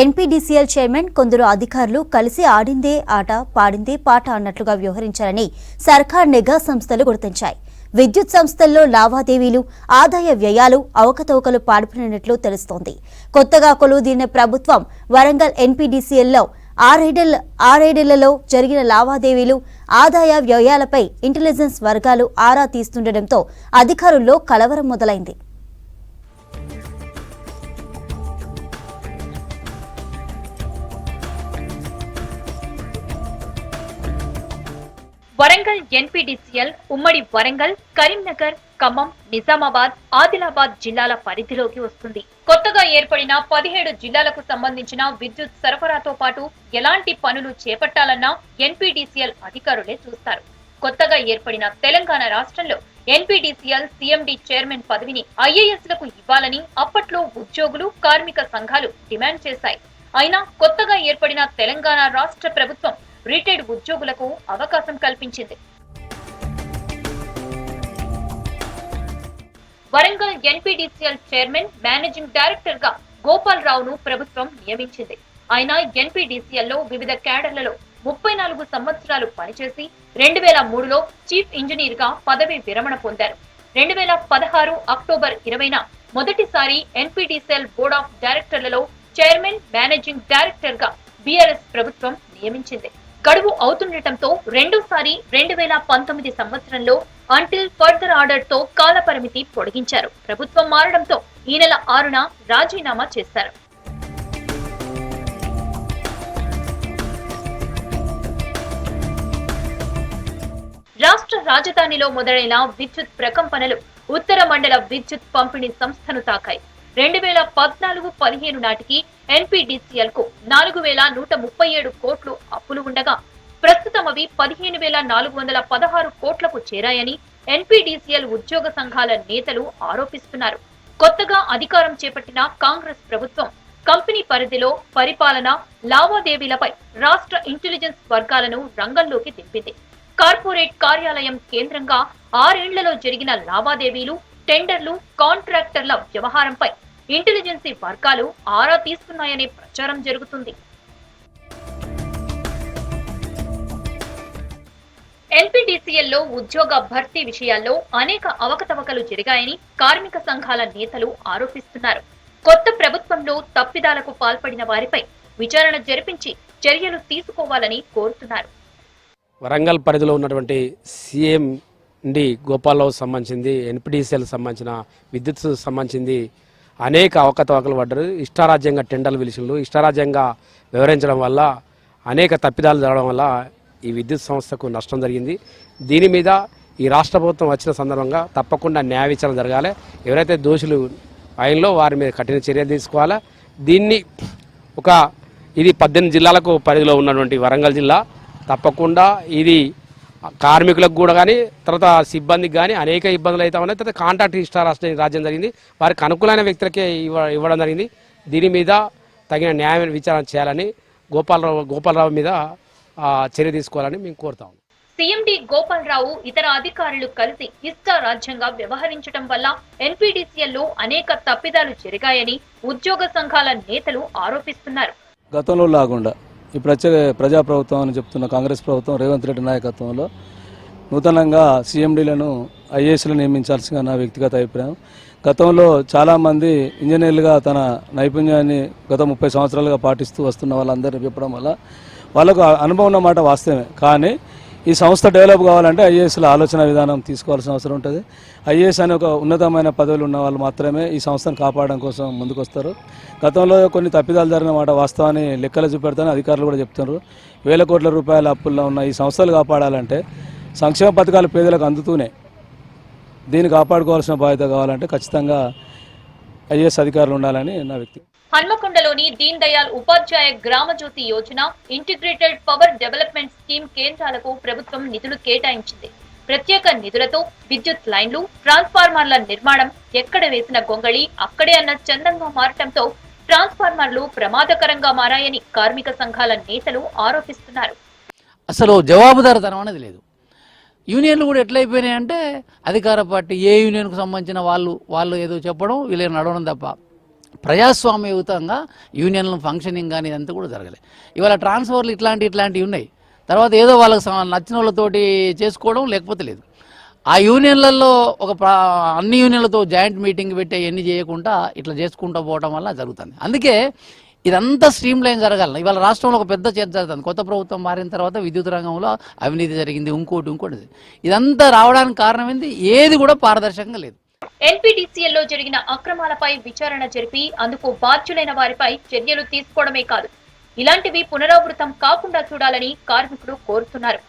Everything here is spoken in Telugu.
ఎన్పీడీసీఎల్ చైర్మన్ కొందరు అధికారులు కలిసి ఆడిందే ఆట పాడిందే పాట అన్నట్లుగా వ్యవహరించారని సర్కార్ నిఘా సంస్థలు గుర్తించాయి. విద్యుత్ సంస్థల్లో లావాదేవీలు ఆదాయ వ్యయాలు అవకతవకలు పాడుపడినట్లు తెలుస్తోంది. కొత్తగా కొలువుదీరిన ప్రభుత్వం వరంగల్ ఎన్పీడీసీఎల్లో ఆరేడెల్ ఆరేడెళ్ళలో జరిగిన లావాదేవీలు ఆదాయ వ్యయాలపై ఇంటెలిజెన్స్ వర్గాలు ఆరా తీస్తుండటంతో అధికారుల్లో కలవరం మొదలైంది. వరంగల్ ఎన్పీడీసీఎల్ ఉమ్మడి వరంగల్ కరీంనగర్ ఖమ్మం నిజామాబాద్ ఆదిలాబాద్ జిల్లాల పరిధిలోకి వస్తుంది. కొత్తగా ఏర్పడిన పదిహేడు జిల్లాలకు సంబంధించిన విద్యుత్ సరఫరాతో పాటు ఎలాంటి పనులు చేపట్టాలన్నా ఎన్పీడీసీఎల్ అధికారులే చూస్తారు. కొత్తగా ఏర్పడిన తెలంగాణ రాష్ట్రంలో ఎన్పీడీసీఎల్ సీఎండీ చైర్మన్ పదవిని ఐఏఎస్లకు ఇవ్వాలని అప్పట్లో ఉద్యోగులు కార్మిక సంఘాలు డిమాండ్ చేశాయి. అయినా కొత్తగా ఏర్పడిన తెలంగాణ రాష్ట్ర ప్రభుత్వం రిటైర్డ్ ఉద్యోగులకు అవకాశం కల్పించింది. వరంగల్ ఎన్పీడీసీఎల్ చైర్మన్ మేనేజింగ్ డైరెక్టర్గా గోపాల్ రావును ప్రభుత్వం నియమించింది. ఆయన ఎన్పీడీసీఎల్లో వివిధ క్యాడర్లలో ముప్పై నాలుగు సంవత్సరాలు పనిచేసి రెండు వేల మూడులో చీఫ్ ఇంజనీర్గా పదవి విరమణ పొందారు. రెండు వేల పదహారు అక్టోబర్ ఇరవైన మొదటిసారి ఎన్పీడీసీఎల్ బోర్డ్ ఆఫ్ డైరెక్టర్లలో చైర్మన్ మేనేజింగ్ డైరెక్టర్గా బీఆర్ఎస్ ప్రభుత్వం నియమించింది. గడువు అవుతుండటంతో రెండోసారి రెండు వేల పంతొమ్మిది సంవత్సరంలో అంటిల్ ఫర్దర్ ఆర్డర్తో కాలపరిమితి పొడిగించారు. ప్రభుత్వం మారడంతో ఈ నెల ఆరున రాజీనామా చేశారు. రాష్ట్ర రాజధానిలో మొదలైన విద్యుత్ ప్రకంపనలు ఉత్తర మండల విద్యుత్ పంపిణీ సంస్థను తాకాయి. రెండు వేల పద్నాలుగు పదిహేను నాటికి ఎన్పిడిసిఎల్కు నాలుగు వేల నూట ముప్పై ఏడు కోట్లు అప్పులు ఉండగా ప్రస్తుతం అవి పదిహేను వేల నాలుగు వందల పదహారు కోట్లకు చేరాయని ఎన్పిడిసిఎల్ ఉద్యోగ సంఘాల నేతలు ఆరోపిస్తున్నారు. కొత్తగా అధికారం చేపట్టిన కాంగ్రెస్ ప్రభుత్వం కంపెనీ పరిధిలో పరిపాలన లావాదేవీలపై రాష్ట్ర ఇంటెలిజెన్స్ వర్గాలను రంగంలోకి దింపింది. కార్పొరేట్ కార్యాలయం కేంద్రంగా ఆరేండ్లలో జరిగిన లావాదేవీలు టెండర్లు కాంట్రాక్టర్ల వ్యవహారంపై ఇంటెలిజెన్సీ వర్గాలు ఆరా తీస్తున్నాయనే ప్రచారం జరుగుతుంది. ఎల్పీడీసీఎల్లో ఉద్యోగ భర్తీ విషయాల్లో అనేక అవకతవకలు జరిగాయని కార్మిక సంఘాల నేతలు ఆరోపిస్తున్నారు. కొత్త ప్రభుత్వంలో తప్పిదాలకు పాల్పడిన వారిపై విచారణ జరిపించి చర్యలు తీసుకోవాలని కోరుతున్నారు. వరంగల్ పరిధిలో ఉన్నటువంటి సీఎం డి గోపాలరావు సంబంధించింది ఎన్పిడిసిఎల్ సంబంధించిన విద్యుత్ సంబంధించింది అనేక అవకతవకలు పడ్డారు. ఇష్టారాజ్యంగా టెండర్లు పిలిచిండ్రు. ఇష్టారాజ్యంగా వివరించడం వల్ల అనేక తప్పిదాలు జరగడం వల్ల ఈ విద్యుత్ సంస్థకు నష్టం జరిగింది. దీని మీద ఈ రాష్ట్ర ప్రభుత్వం వచ్చిన సందర్భంగా తప్పకుండా న్యాయ విచారణ జరగాలి. ఎవరైతే దోషులు ఆయనలో వారి మీద కఠిన చర్యలు తీసుకోవాలా. దీన్ని ఒక ఇది పద్దెనిమిది జిల్లాలకు పరిధిలో ఉన్నటువంటి వరంగల్ జిల్లా. తప్పకుండా ఇది కార్మికులకు కూడా కానీ తర్వాత సిబ్బందికి కానీ అనేక ఇబ్బందులు అయితే ఉన్నాయి. తర్వాత కాంట్రాక్ట్ ఇష్టాలు రాజ్యం జరిగింది. వారికి అనుకూలమైన వ్యక్తులకే ఇవ్వ ఇవ్వడం జరిగింది. దీని మీద తగిన న్యాయ విచారణ చేయాలని గోపాలరావు గోపాలరావు మీద ఆ, చర్య తీసుకోవాలని మేము కోరుతాం సీఎండీ గోపాల్ రావు ఇతర అధికారులు కలిసి ఇష్ట రాజ్యంగా వ్యవహరించడం వల్ల ఎన్పీడీసీఎల్లో అనేక తప్పిదాలు జరిగాయని ఉద్యోగ సంఘాల నేతలు ఆరోపిస్తున్నారు. గతంలో లాకుండా ఇప్పుడు ప్రజా ప్రజాప్రభుత్వం అని చెప్తున్న కాంగ్రెస్ ప్రభుత్వం రేవంత్ రెడ్డి నాయకత్వంలో నూతనంగా సీఎండీలను ఐఏఎస్లు నియమించాల్సిన నా వ్యక్తిగత అభిప్రాయం. గతంలో చాలామంది ఇంజనీర్లుగా తన నైపుణ్యాన్ని గత ముప్పై సంవత్సరాలుగా పాటిస్తూ వస్తున్న వాళ్ళందరినీ చెప్పడం వల్ల వాళ్ళకు అనుభవం ఉన్న మాట వాస్తవమే. కానీ ఈ సంస్థ డెవలప్ కావాలంటే ఐఏఎస్ల ఆలోచన విధానం తీసుకోవాల్సిన అవసరం ఉంటుంది. ఐఏఎస్ అనే ఒక ఉన్నతమైన పదవులు ఉన్న వాళ్ళు మాత్రమే ఈ సంస్థను కాపాడడం కోసం ముందుకొస్తారు. గతంలో కొన్ని తప్పిదాలు జరిగిన మాట వాస్తవాన్ని లెక్కలు చూపెడతాను అధికారులు కూడా చెప్తున్నారు. వేల కోట్ల రూపాయల అప్పుల్లో ఉన్న ఈ సంస్థలు కాపాడాలంటే సంక్షేమ పథకాలు పేదలకు అందుతూనే దీన్ని కాపాడుకోవాల్సిన బాధ్యత కావాలంటే ఖచ్చితంగా ఐఏఎస్ అధికారులు ఉండాలని నా వ్యక్తి హన్మకొండలోని Deen Dayal Upadhyaya Gram Jyoti Yojana integrated power development scheme కేంద్రాలకు ప్రభుత్వం నిధులు కేటాయించింది. ప్రత్యేక నిధులతో విద్యుత్ లైన్లు ట్రాన్స్ఫార్మర్ల నిర్మాణం ఎక్కడ వేసిన గొంగళి అక్కడే అన్న చందంగా మారటంతో ట్రాన్స్ఫార్మర్లు ప్రమాదకరంగా మారాయని కార్మిక సంఘాల నేతలు ఆరోపిస్తున్నారు. అసలు జవాబుదారితనం అనేది లేదు. యూనియన్లు కూడా ఎట్లయిపోయినాయి అంటే అధికార పార్టీ ఏ యూనియన్కు సంబంధించిన వాళ్ళు వాళ్ళు ఏదో చెప్పడం వీళ్ళు నడవడం తప్ప ప్రజాస్వామ్యయుతంగా యూనియన్ల ఫంక్షనింగ్ కానీ ఇదంతా కూడా జరగలే. ఇవాళ ట్రాన్స్ఫర్లు ఇట్లాంటి ఇట్లాంటివి ఉన్నాయి. తర్వాత ఏదో వాళ్ళకి నచ్చిన వాళ్ళతోటి చేసుకోవడం లేకపోతే లేదు. ఆ యూనియన్లలో ఒక అన్ని యూనియన్లతో జాయింట్ మీటింగ్ పెట్టి అవన్నీ చేయకుండా ఇట్లా చేసుకుంటూ పోవడం వల్ల జరుగుతుంది. అందుకే ఇదంతా స్ట్రీమ్ లైన్ జరగాలి. ఇవాళ రాష్ట్రంలో ఒక పెద్ద చర్చ జరుగుతుంది. కొత్త ప్రభుత్వం మారిన తర్వాత విద్యుత్ రంగంలో అవినీతి జరిగింది ఇంకోటి ఇంకోటి. ఇదంతా రావడానికి కారణం ఏంది? ఏది కూడా పారదర్శకంగా లేదు. ఎన్పీటీసీఎల్లో జరిగిన అక్రమాలపై విచారణ జరిపి అందుకు బాధ్యులైన వారిపై చర్యలు తీసుకోవడమే కాదు. ఇలాంటివి పునరావృతం కాకుండా చూడాలని కార్మికులు కోరుతున్నారు.